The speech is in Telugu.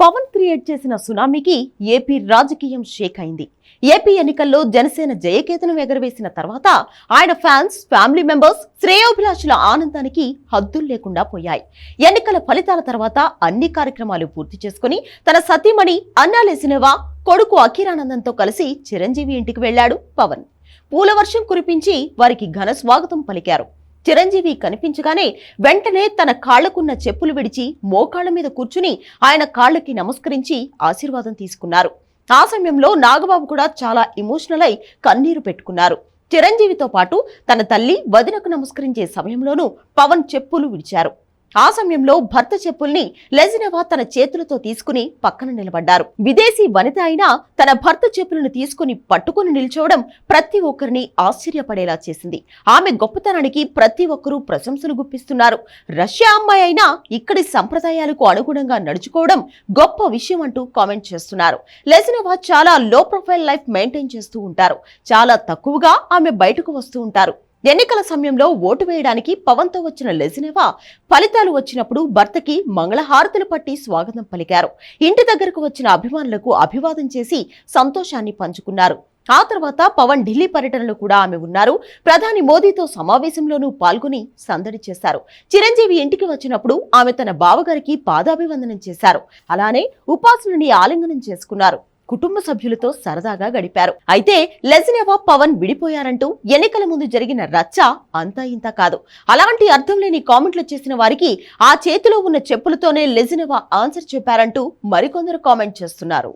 పవన్ క్రియేట్ చేసిన సునామీకి ఏపీ రాజకీయం షేక్ అయింది. ఏపీ ఎన్నికల్లో జనసేన జయకేతనం ఎగరవేసిన తర్వాత ఆయన ఫ్యాన్స్ ఫ్యామిలీ మెంబర్స్ శ్రేయోభిలాషుల ఆనందానికి హద్దులు లేకుండా పోయాయి. ఎన్నికల ఫలితాల తర్వాత అన్ని కార్యక్రమాలు పూర్తి చేసుకుని తన సతీమణి అన్నాలేసినవా కొడుకు అఖిరానందంతో కలిసి చిరంజీవి ఇంటికి వెళ్ళాడు పవన్. పూల వర్షం కురిపించి వారికి ఘన స్వాగతం పలికారు. చిరంజీవి కనిపించగానే వెంటనే తన కాళ్ళకున్న చెప్పులు విడిచి మోకాళ్ళ మీద కూర్చుని ఆయన కాళ్ళకి నమస్కరించి ఆశీర్వాదం తీసుకున్నారు. ఆ సమయంలో నాగబాబు కూడా చాలా ఇమోషనల్ అయి కన్నీరు పెట్టుకున్నారు. చిరంజీవితో పాటు తన తల్లి వదినకు నమస్కరించే సమయంలోనూ పవన్ చెప్పులు విడిచారు. ఆ సమయంలో భర్త చెప్పుల్ని లెజినవా తన చేతులతో తీసుకుని పక్కన నిలబడ్డారు. విదేశీ వనిత అయినా తన భర్త చెప్పులను తీసుకుని పట్టుకుని నిల్చోవడం ప్రతి ఒక్కరిని ఆశ్చర్యపడేలా చేసింది. ఆమె గొప్పతనానికి ప్రతి ఒక్కరూ ప్రశంసలు గుప్పిస్తున్నారు. రష్యా అమ్మాయి అయినా ఇక్కడి సంప్రదాయాలకు అనుగుణంగా నడుచుకోవడం గొప్ప విషయం అంటూ కామెంట్ చేస్తున్నారు. లెజినవా చాలా లో ప్రొఫైల్ లైఫ్ మెయింటైన్ చేస్తూ ఉంటారు. చాలా తక్కువగా ఆమె బయటకు వస్తూ ఉంటారు. ఎన్నికల సమయంలో ఓటు వేయడానికి పవన్తో వచ్చిన లెజినెవా ఫలితాలు వచ్చినప్పుడు భర్తకి మంగళహారతులు పట్టి స్వాగతం పలికారు. ఇంటి దగ్గరకు వచ్చిన అభిమానులకు అభివాదం చేసి సంతోషాన్ని పంచుకున్నారు. ఆ తర్వాత పవన్ ఢిల్లీ పర్యటనలో కూడా ఆమె ఉన్నారు. ప్రధాని మోదీతో సమావేశంలోనూ పాల్గొని సందడి చేశారు. చిరంజీవి ఇంటికి వచ్చినప్పుడు ఆమె తన బావగారికి పాదాభివందనం చేశారు. అలానే ఉపాసనని ఆలింగనం చేసుకున్నారు. కుటుంబ సభ్యులతో సరదాగా గడిపారు. అయితే లెజినెవా పవన్ విడిపోయారంటూ ఎన్నికల ముందు జరిగిన రచ్చ అంతా ఇంత కాదు. అలాంటి అర్థం లేని కామెంట్లు చేసిన వారికి ఆ చేతిలో ఉన్న చెప్పులతోనే లెజినెవా ఆన్సర్ చెప్పారంటూ మరికొందరు కామెంట్ చేస్తున్నారు.